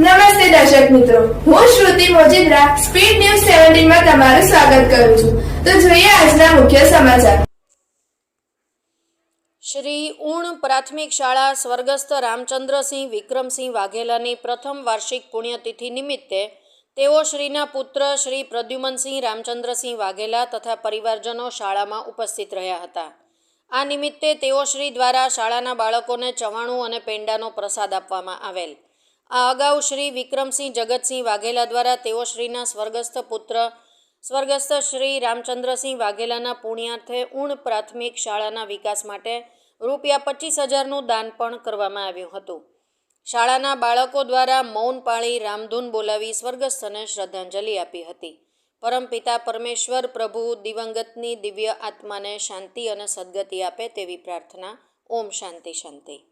નમસ્તે દર્શક મિત્રો. હું શ્રુતિ મોજીદ્રા, સ્પીડ ન્યૂઝ સેવન્ટીનમાં તમારું સ્વાગત કરું છું. તો જોઈએ આજના મુખ્ય સમાચાર. શ્રી ઉણ પ્રાથમિક શાળા સ્વર્ગસ્થ રામચંદ્રસિંહ વિક્રમસિંહ વાઘેલાની પ્રથમ વાર્ષિક પુણ્યતિથિ નિમિત્તે તેઓ શ્રીના પુત્ર શ્રી પ્રદ્યુમનસિંહ રામચંદ્રસિંહ વાઘેલા તથા પરિવારજનો શાળામાં ઉપસ્થિત રહ્યા હતા. આ નિમિત્તે તેઓ શ્રી દ્વારા શાળાના બાળકોને ચવાણું અને પેંડાનો પ્રસાદ આપવામાં આવેલ. આ અગાઉ શ્રી વિક્રમસિંહ જગતસિંહ વાઘેલા દ્વારા તેઓ શ્રીના સ્વર્ગસ્થ પુત્ર, સ્વર્ગસ્થ શ્રી રામચંદ્રસિંહ વાઘેલાના પુણ્યાર્થે ઉણ પ્રાથમિક શાળાના વિકાસ માટે રૂપિયા પચીસ હજારનું દાન પણ કરવામાં આવ્યું હતું. શાળાના બાળકો દ્વારા મૌન પાળી રામધૂન બોલાવી સ્વર્ગસ્થને શ્રદ્ધાંજલિ આપી હતી. પરમપિતા પરમેશ્વર પ્રભુ દિવંગતની દિવ્ય આત્માને શાંતિ અને સદગતિ આપે તેવી પ્રાર્થના. ઓમ શાંતિ શાંતિ.